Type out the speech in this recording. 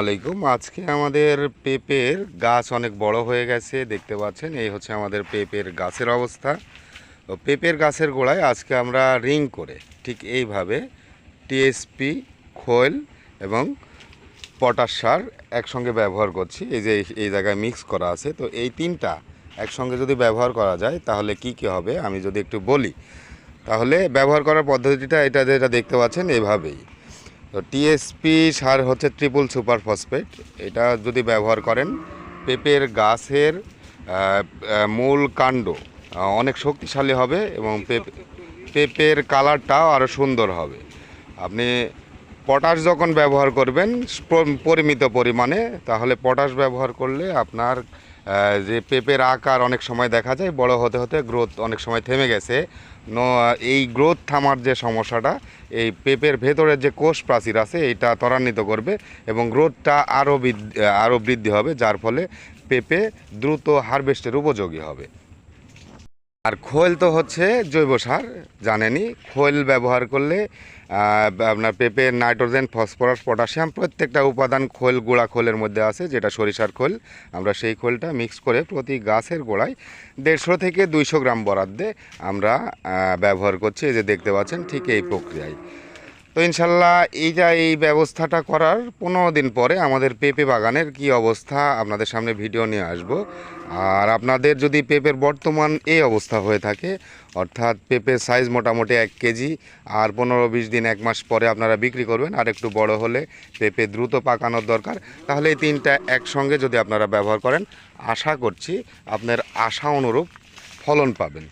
আলাইকুম। আজকে আমাদের পেঁপের গাছ অনেক বড় হয়ে গেছে, দেখতে পাচ্ছেন। এই হচ্ছে আমাদের পেঁপের গাছের অবস্থা। তো পেঁপের গাছের গোড়ায় আজকে আমরা রিং করে ঠিক এইভাবে টিএসপি খোল এবং পটাশ সার একসঙ্গে ব্যবহার করছি। এই যে এই জায়গায় মিক্স করা আছে। তো এই তিনটা একসঙ্গে যদি ব্যবহার করা যায়, তাহলে কি কি হবে? আমি যদি একটু বলি। তাহলে ব্যবহার করার পদ্ধতিটা, এটা যেটা দেখতে পাচ্ছেন, এভাবেই। তো টিএসপি সার হচ্ছে ট্রিপল সুপার ফসফেট এটা যদি ব্যবহার করেন, পেঁপের গাছের মূল কাণ্ড অনেক শক্তিশালী হবে এবং পেঁপে, পেঁপের কালারটাও আরও সুন্দর হবে। আপনি পটাশ যখন ব্যবহার করবেন, পরিমিত পরিমাণে, তাহলে পটাশ ব্যবহার করলে আপনার যে পেঁপের আকার অনেক সময় দেখা যায়, বড় হতে হতে গ্রোথ অনেক সময় থেমে গেছে। এই গ্রোথ থামার যে সমস্যাটা, এই পেঁপের ভেতরের যে কোষ প্রাচীর আছে, এটা ত্বরান্বিত করবে এবং গ্রোথটা আরও আরও বৃদ্ধি হবে, যার ফলে পেঁপে দ্রুত হারভেস্টের উপযোগী হবে। আর খোল তো হচ্ছে জৈব সার জানেনি খোল ব্যবহার করলে আপনার পেঁপে, নাইট্রোজেন, ফসফরাস, পটাশিয়াম প্রত্যেকটা উপাদান খোল গোড়া খোলের মধ্যে আছে, যেটা সরিষার খোল আমরা সেই খোলটা মিক্স করে প্রতি গাছের গোড়ায় দেড়শো থেকে দুইশো গ্রাম বরাদ্দে আমরা ব্যবহার করছি। এই যে দেখতে পাচ্ছেন, ঠিক এই প্রক্রিয়ায়। তো ইনশাল্লাহ এই যা এই ব্যবস্থাটা করার পনেরো দিন পরে আমাদের পেঁপে বাগানের কি অবস্থা আপনাদের সামনে ভিডিও নিয়ে আসব। আর আপনাদের যদি পেঁপের বর্তমান এই অবস্থা হয়ে থাকে, অর্থাৎ পেঁপের সাইজ মোটামুটি এক কেজি, আর পনেরো বিশ দিন এক মাস পরে আপনারা বিক্রি করবেন, আর একটু বড় হলে পেঁপে দ্রুত পাকানোর দরকার। তাহলে এই তিনটা একসঙ্গে যদি আপনারা ব্যবহার করেন, আশা করছি আপনার আশা অনুরূপ ফলন পাবেন।